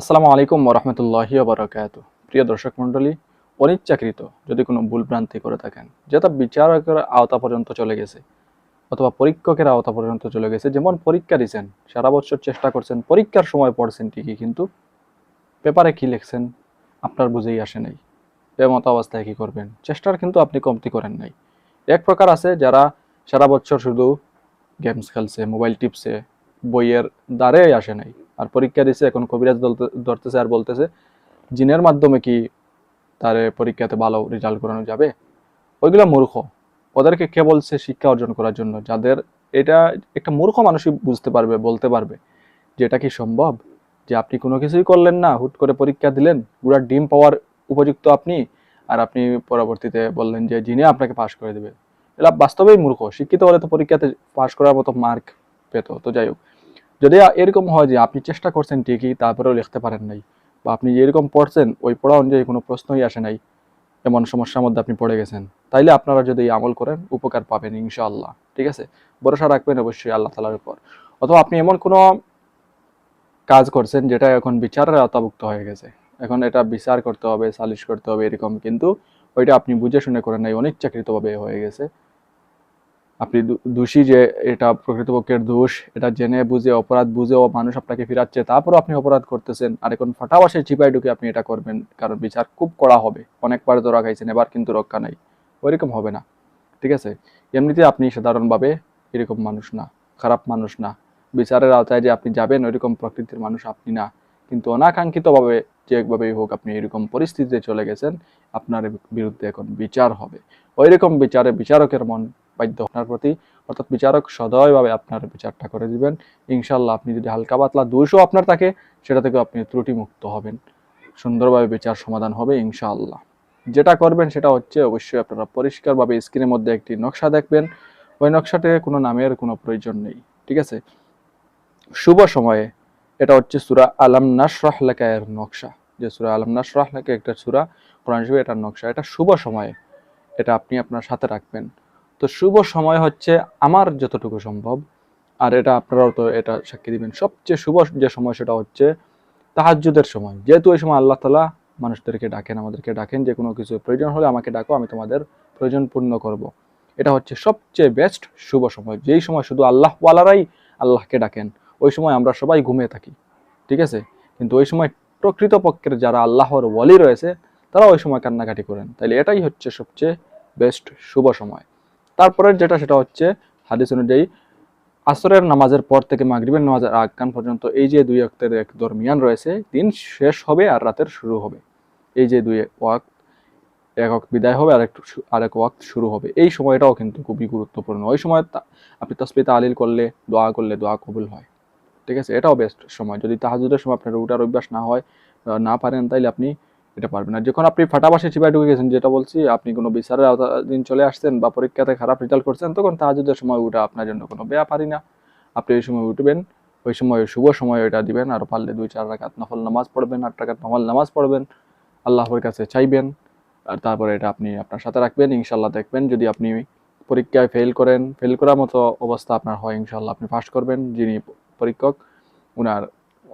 আসসালামু আলাইকুম ওরহমতুল্লাহি বারকাত প্রিয় দর্শক মণ্ডলী, অনিচ্ছাকৃত যদি কোনো ভুল ভ্রান্তি করে থাকেন, যেটা বিচারকের আওতা পর্যন্ত চলে গেছে অথবা পরীক্ষকের আওতা পর্যন্ত চলে গেছে, যেমন পরীক্ষা দিয়েছেন সারা বছর চেষ্টা করছেন, পরীক্ষার সময় পড়ছেন ঠিকই, কিন্তু পেপারে কি লিখছেন, আপনার বুঝেই আসে নাই। এমত অবস্থায় কি করবেন? চেষ্টার কিন্তু আপনি কমতি করেন নাই। এক প্রকার আছে, যারা সারা বছর শুধু গেমস খেলছে মোবাইল টিপছে বইয়ের দ্বারে আসে নাই। আর পরীক্ষা দিছে, এখন কবিরাজ ধরতেছে আর বলতেছে, জিনের মাধ্যমে কি তারে পরীক্ষাতে ভালো রেজাল্ট করানো যাবে? ওইগুলো মূর্খ। ওদেরকে কে বলছে শিক্ষা অর্জন করার জন্য? যাদের এটা একটা মূর্খ মানুষই বুঝতে পারবে, বলতে পারবে যে এটা কি সম্ভব? যে আপনি কোনো কিছুই করলেন না, হুট করে পরীক্ষা দিলেন, গুড়ার ডিম পাওয়ার উপযুক্ত আপনি, আর আপনি পরবর্তীতে বললেন যে জিনে আপনাকে পাশ করে দেবে। এরা বাস্তবেই মূর্খ। শিক্ষিত হলে তো পরীক্ষাতে পাশ করার মতো মার্ক পেত। তো যাই হোক যদি এরকম হয় যে আপনি চেষ্টা করছেন ঠিকই, তারপরেও লিখতে পারেন নাই, বা আপনি যেরকম পড়ছেন, ওই পড়া অনুযায়ী কোনো প্রশ্নই আসে নাই, এমন সমস্যার মধ্যে আপনি পড়ে গেছেন, তাইলে আপনারা যদি আমল করেন, উপকার পাবেন ইনশাআল্লাহ, ঠিক আছে? ভরসা রাখবেন অবশ্যই আল্লাহ তালার উপর। অথবা আপনি এমন কোনো কাজ করছেন, যেটা এখন বিচারের আওতাভুক্ত হয়ে গেছে, এখন এটা বিচার করতে হবে, সালিশ করতে হবে এরকম, কিন্তু ওইটা আপনি বুঝে শুনে করেন নাই, অনিচ্ছাকৃতভাবে হয়ে গেছে আপনি দোষী যে এটা প্রকৃতপক্ষের দোষ, এটা জেনে বুঝে, অপরাধ বুঝেও মানুষ আপনাকে ফিরাচ্ছে, তারপরও আপনি অপরাধ করতেছেন। আর এখন ফাটাবাসে চিপাই ঢুকে আপনি এটা করবেন, কারণ বিচার খুব কড়া হবে। অনেকবার ধরা খাইছেন, এবার কিন্তু রক্ষা নাই। ওইরকম হবে না, ঠিক আছে? এমনিতে আপনি সাধারণভাবে এরকম মানুষ না, খারাপ মানুষ না। বিচারের আওতায় যে আপনি যাবেন, ওইরকম প্রকৃতির মানুষ আপনি না। কিন্তু অনাকাঙ্ক্ষিতভাবে যে একভাবেই হোক আপনি এরকম পরিস্থিতিতে চলে গেছেন, আপনার বিরুদ্ধে এখন বিচার হবে। ওইরকম বিচারে বিচারকের মন বাধ্য আপনার প্রতি। অর্থাৎ বিচারক সদয়ভাবে আপনার বিচারটা করে দিবেন। ইনশাল্লাহ আপনি যদি হালকা পাতলা দোষও আপনার থাকে, সেটা থেকে আপনি ত্রুটি মুক্ত হবেন। সুন্দরভাবে বিচার সমাধান হবে ইনশাআল্লাহ। যেটা করবেন সেটা হচ্ছে অবশ্যই আপনারা পরিষ্কারভাবে স্ক্রিনের মধ্যে একটি নকশা দেখবেন। ওই নকশাতে কোনো নামের কোনো প্রয়োজন নেই, ঠিক আছে? শুভ সময়ে। এটা হচ্ছে সুরা আলাম নাসরাহ লেখায়ের নকশা। যে সুরা আলাম নাসরাহ লেখা একটা সুরা কোরআন শরীফে এটার নকশা, এটা শুভ সময়ে এটা আপনি আপনার সাথে রাখবেন। তো শুভ সময় হচ্ছে আমার যতটুকু সম্ভব, আর এটা আপনারাও তো এটা সাক্ষী দিবেন। সবচেয়ে শুভ যে সময় সেটা হচ্ছে তাহাজ্জুদের সময়। যেহেতু ওই সময় আল্লাহ তালা মানুষদেরকে ডাকেন, আমাদেরকে ডাকেন, যে কোনো কিছু প্রয়োজন হলে আমাকে ডাকো, আমি তোমাদের প্রয়োজন পূর্ণ করব। এটা হচ্ছে সবচেয়ে বেস্ট শুভ সময়। যেই সময় শুধু আল্লাহ ওয়ালারাই আল্লাহকে ডাকেন, ওই সময় আমরা সবাই ঘুমিয়ে থাকি, ঠিক আছে? কিন্তু ওই সময় প্রকৃতপক্ষের যারা আল্লাহর ওয়ালি রয়েছে, তারা ওই সময় কান্নাকাটি করেন। তাইলে এটাই হচ্ছে সবচেয়ে বেস্ট শুভ সময়। তারপরের যেটা, সেটা হচ্ছে হাদিস অনুযায়ী আসরের নামাজের পর থেকে মাগরিবের নামাজের আগান পর্যন্ত এই যে দুই অক্তের এক দরমিয়ান রয়েছে, দিন শেষ হবে আর রাতের শুরু হবে। এই যে দুই ওয়াক এক ওয়াক্ত বিদায় হবে আর একটু শু- আর এক ওয়াক্ত শুরু হবে। এই সময়টাও কিন্তু খুবই গুরুত্বপূর্ণ। ওই সময় আপনি তসবি তালিল করলে, দোয়া করলে দোয়া কবুল হয়। ঠিক আছে? এটাও বেস্ট সময়। যদি তাহাজুদের সময় আপনার উঠার অভ্যাস না হয় না পারেন, তাইলে আপনি এটা পারবেন। না যখন আপনি ফাটাবাসে চিপায় ঢুকে গেছেন, যেটা বলছি, আপনি কোনো বিচারের দিন চলে আসছেন বা পরীক্ষাতে খারাপ রেজাল্ট করছেন, তখন তাহাজুদের সময় উঠা আপনার জন্য কোনো ব্যাপারই না। আপনি ওই সময় উঠবেন, ওই সময়, শুভ সময় ওইটা দিবেন, আর পারলে দুই, চার রাকাত নফল নামাজ পড়বেন, আট রাকাত নফল নামাজ পড়বেন। আল্লাহর কাছে চাইবেন, আর তারপরে এটা আপনি আপনার সাথে রাখবেন ইনশাল্লাহ দেখবেন। যদি আপনি পরীক্ষায় ফেল করেন ফেল করার মতো অবস্থা আপনার হয় ইনশাল্লাহ আপনি পাস করবেন। যিনি পরীক্ষক, উনার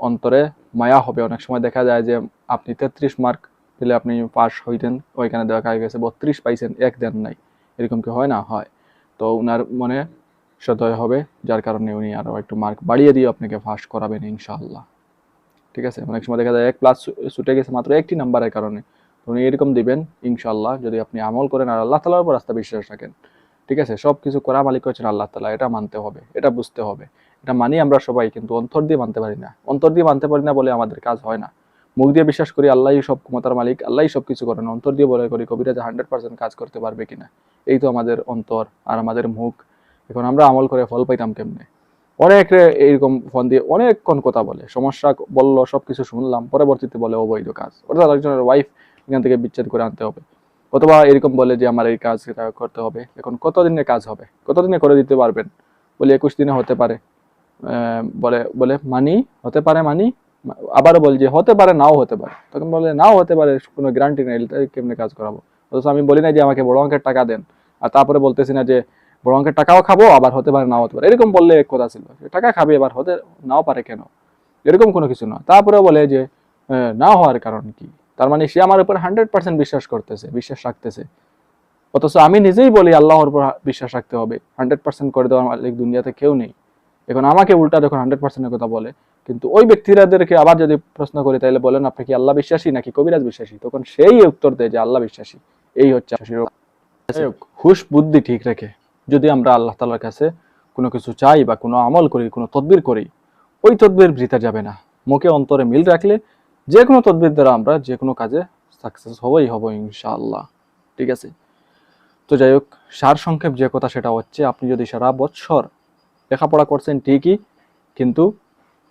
অন্তরে মায়া হবে। অনেক সময় দেখা যায় যে আপনি তেত্রিশ মার্ক পেলে আপনি পাস হইতেন, ওইখানে দেখা গেছে বত্রিশ পাইছেন, এক দেন নাই। এরকম কি হয় না? হয়। তো উনার মনে সদয় হবে, যার কারণে উনি আরও একটু মার্ক বাড়িয়ে দিয়ে আপনাকে পাস করাবেন ইনশাআল্লাহ। ঠিক আছে? অনেক সময় দেখা যায় এক প্লাস ছুটে গেছে মাত্র একটি নাম্বারের কারণে। তো উনি এরকম দিবেন ইনশাআল্লাহ, যদি আপনি আমল করেন আর আল্লাহ তালার উপর রাস্তা বিশ্বাস রাখেন। ঠিক আছে? সব কিছু করা মালিক হচ্ছেন আল্লাহ তালা, এটা মানতে হবে, এটা বুঝতে হবে। এটা মানি আমরা সবাই কিন্তু অন্তর দিয়ে মানতে পারি না। অন্তর দিয়ে মানতে পারি না বলে আমাদের কাজ হয় না। মুখ দিয়ে বিশ্বাস করি আল্লাহ সব ক্ষমতার মালিক আল্লাহ সব কিছু করেন। অন্তর দিয়ে বলে করি, কবিরাজ হান্ড্রেড পার্সেন্ট কাজ করতে পারবে কিনা? এই তো আমাদের অন্তর আর আমাদের মুখ। এখন আমরা আমল করে ফল পাইতাম কেমনে? অনেক এইরকম ফোন দিয়ে অনেকক্ষণ কথা বলে। সমস্যা বলল সব কিছু শুনলাম, পরবর্তীতে বলে অবৈধ কাজ। অর্থাৎ একজনের ওয়াইফ এখান থেকে বিচ্ছেদ করে আনতে হবে। অথবা এরকম বলে যে, আমার এই কাজ করতে হবে। এখন কতদিনে কাজ হবে? কতদিনে করে দিতে পারবেন? বলে, একুশ দিনে হতে পারে। বলে বলে মানি, হতে পারে মানি, আবারও বলি যে হতে পারে, নাও হতে পারে। তখন বলে, নাও হতে পারে, কোনো গ্যারান্টি নেই কেমনে কাজ করাবো? অথচ আমি বলি না যে আমাকে বড় অঙ্কের টাকা দেন। আর তারপরে বলতেছি না যে বড় অঙ্কের টাকাও খাব, আবার হতে পারে, নাও হতে পারে। এরকম বললে এক কথা ছিল। টাকা খাবে, এবার হতে, নাও পারে কেন? এরকম কোনো কিছু না। তারপরে বলে যে না হওয়ার কারণ কি? তার মানে সে আমার উপর হান্ড্রেড পার্সেন্ট বিশ্বাস করতেছে, বিশ্বাস রাখতেছে। অথচ আমি নিজেই বলি, আল্লাহর উপর বিশ্বাস রাখতে হবে। হান্ড্রেড পার্সেন্ট করে দেওয়ার মালিক দুনিয়াতে কেউ নেই। এখন আমাকে উল্টা যখন হান্ড্রেড পার্সেন্টের কথা বলে, কিন্তু ওই ব্যক্তিরাদেরকে আবার যদি প্রশ্ন করি, তাহলে বলেন, আপনি কি আল্লাহ বিশ্বাসী নাকি কবিরাজ বিশ্বাসী? তখন সেই উত্তর দেয় যে, আল্লাহ বিশ্বাসী। এই হচ্ছে হুশ বুদ্ধি ঠিক রেখে যদি আমরা আল্লাহ তালার কাছে কোনো কিছু চাই বা কোনো আমল করি, কোনো তদবির করি, ওই তদবির বৃথা যাবে না। মুখে, অন্তরে মিল রাখলে যে কোনো তদবির দ্বারা আমরা যে কোনো কাজে সাকসেস হবই হব ইনশাআল্লাহ। ঠিক আছে? তো যাই হোক সার সংক্ষেপ যে কথা সেটা হচ্ছে, আপনি যদি সারা বছর লেখাপড়া করছেন ঠিকই, কিন্তু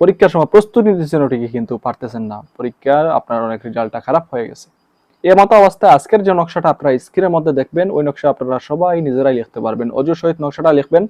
পরীক্ষার সময় প্রস্তুতি নিচ্ছেন ঠিকই, কিন্তু পারতেছেন না। পরীক্ষার আপনার অনেক রেজাল্টটা খারাপ হয়ে গেছে। এ মতো অবস্থায় আজকের যে নকশাটা আপনারা স্ক্রিনের মধ্যে দেখবেন, ওই নকশা আপনারা সবাই নিজেরাই লিখতে পারবেন। অজুর সহিত নকশাটা লিখবেন,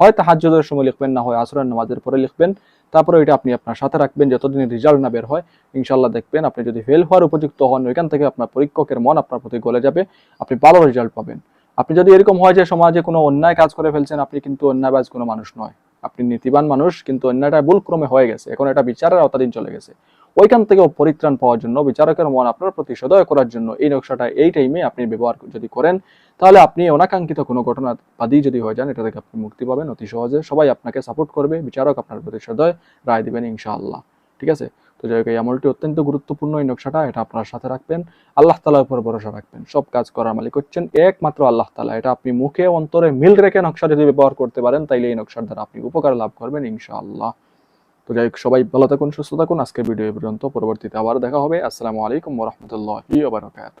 হয় তাহাজ্জুদের সময় লিখবেন, না হয় আসরের নামাজের পরে লিখবেন। তারপরে এটা আপনি আপনার সাথে রাখবেন, যতদিন রেজাল্ট না বের হয় ইনশাল্লাহ দেখবেন আপনি যদি ফেল হওয়ার উপযুক্ত হন, ওইখান থেকে আপনার পরীক্ষকের মন আপনার প্রতি গলে যাবে, আপনি ভালো রেজাল্ট পাবেন। আপনি যদি এরকম হয় যে সমাজে কোনো অন্যায় কাজ করে ফেলছেন, আপনি কিন্তু অন্যায়বাজ কোনো মানুষ নয়। আপনি নীতিবান মানুষ, কিন্তু অন্যায়টা ভুলক্রমে হয়ে গেছে। এখন এটা বিচারের আওতাধীন চলে গেছে। ওইখান থেকেও পরিত্রাণ পাওয়ার জন্য, বিচারকের মন আপনার প্রতি সদয় করার জন্য এই নকশাটা এই টাইমে আপনি ব্যবহার যদি করেন, তাহলে আপনি অনাকাঙ্ক্ষিত কোনো ঘটনা বাদী যদি হয়ে যান, এটা থেকে আপনি মুক্তি পাবেন অতি সহজে। সবাই আপনাকে সাপোর্ট করবে, বিচারক আপনার প্রতি সদয়, রায় দিবেন ইনশাআল্লাহ। ঠিক আছে? তো যাই হোক, এই আমলটি অত্যন্ত গুরুত্বপূর্ণ। এই নকশাটা এটা আপনার সাথে রাখবেন। আল্লাহ তালার উপর ভরসা রাখবেন। সব কাজ করার মালিক হচ্ছেন একমাত্র আল্লাহ তালা। এটা আপনি মুখে, অন্তরে মিল রেখে নকশা যদি ব্যবহার করতে পারেন, তাইলে এই নকশার দ্বারা আপনি উপকার লাভ করবেন ইনশাআল্লাহ। তো যাই হোক, সবাই ভালো থাকুন, সুস্থ থাকুন। আজকের ভিডিও পর্যন্ত। পরবর্তীতে আবার দেখা হবে। আসসালামু আলাইকুম রহমতুল্লাহ বারকাত